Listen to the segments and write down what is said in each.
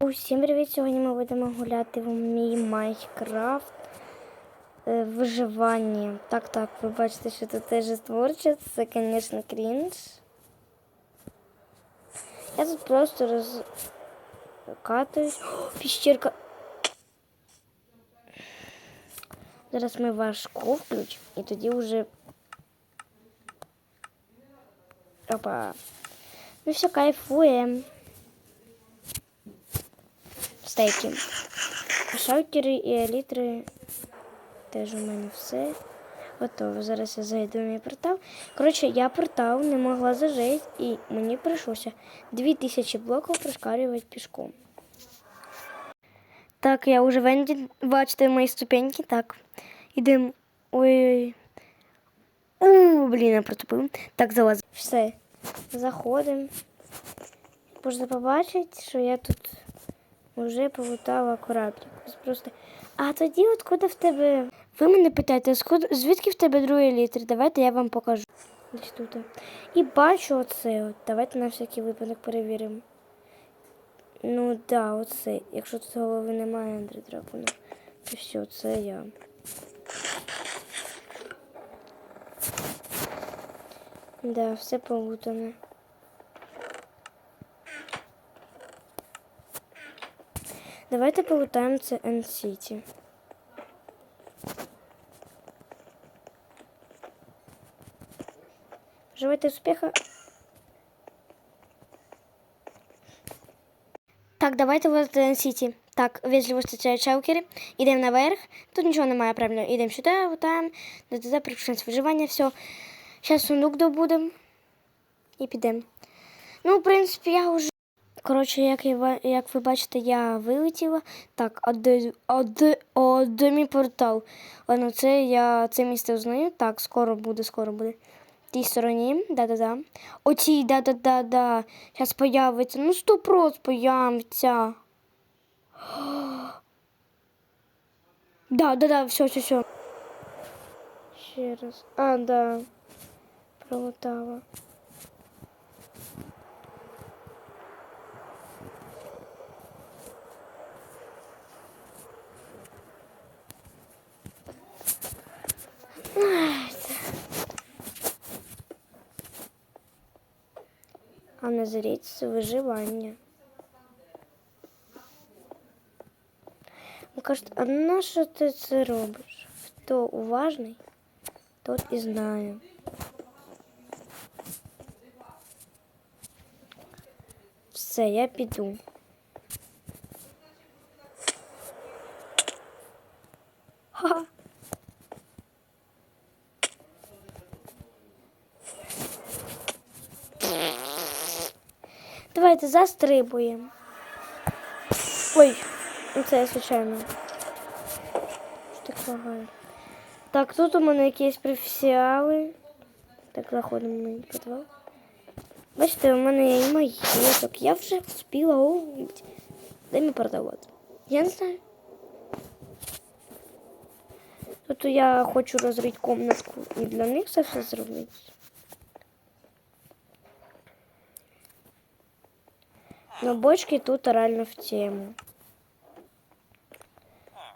Усім привіт! Сьогодні ми будемо гуляти в мій Майнкрафт е, виживанні. Так, так, ви бачите, що тут теж творче. Це, звісно, крінж. Я тут просто розкатуюсь. О, піщерка. Зараз ми важко включимо і тоді вже. Опа. Ну все, кайфуємо. Стейки. Шаутери і елітри теж у мене все. Готово. Зараз я зайду в мій портал. Коротше, я портал не могла зажити, і мені прийшлося 2000 блоків прошкарювати пішком. Так, я вже в Енді. Бачите мої ступеньки. Так. Ідемо. Ой-ой. Блін, я протупив. Так, залазимо. Все. Заходимо. Можна побачити, що я тут вже полутала кораблик. Ось Просто. А тоді от куди в тебе. Ви мене питаєте, звідки в тебе другий літр? Давайте я вам покажу. Десь тут. І бачу оце. От. Давайте на всякий випадок перевіримо. Ну да, оце. Якщо тут голови немає Андрій Дракона, то все, це я. Да, все полутане. Давайте полутаємо це N-City. Желайте успіха. Так, давайте вот N-City. Так, вежливо зустрічають шелкери. Ідемо наверх. Тут нічого немає, правильно. Ідемо сюди, лутаємо. Туди приключення виживання, все. Зараз сундук добудемо. І підемо. Ну, в принципі, я вже. Коротше, як, як ви бачите, я вилетіла. Так, а де, а де, а де мій портал? Ладно, це я це місце узнаю. Так, скоро буде, скоро буде. В тій стороні, да-да-да. Оцій, да-да-да-да. Зараз появиться. Ну, сто проц появиться. Да, да, да, все, все, все. Ще раз. А, да. Пролетала. А назріть це виживання. Ви кажуть, а на що ти це робиш? Хто уважний, тот і знає. Все, я піду. Ха. Давайте застрибуємо. Ой, ну це я случайно. Що так тут у мене якісь професіали. Так, заходимо на підвал. Бачите, у мене є і маєток. Я вже встигла увидіти. Де мій продавати? Я не знаю. Тут я хочу розрити комнатку і для них це все зробити. Но бочки тут реально в тему.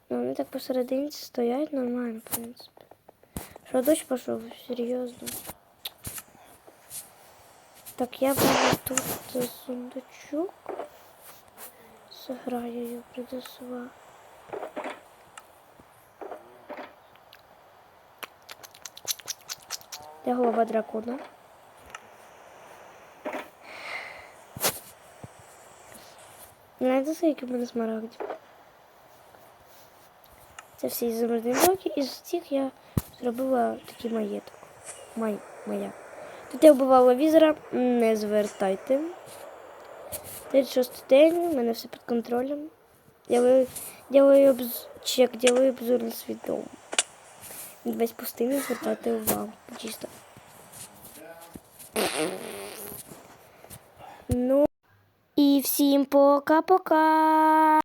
Ну, вони так посередині стоять нормально, в принципі. Що дощ пішов, серйозно. Так, я буду тут сундучок. Сыграю ее принесла. Де голова дракона? Знаєте, скільки в мене смарагдів? Це всі ізумрудні блоки, і з цих я зробила такий маєток. Май, моя. Тут я вбивала візера, не звертайте. 36 день, у мене все під контролем. Делаю, делаю обз... чек, делаю обзор на свій дом. Весь пустий, не звертайте увагу. Чисто. Ну і всім пока-пока.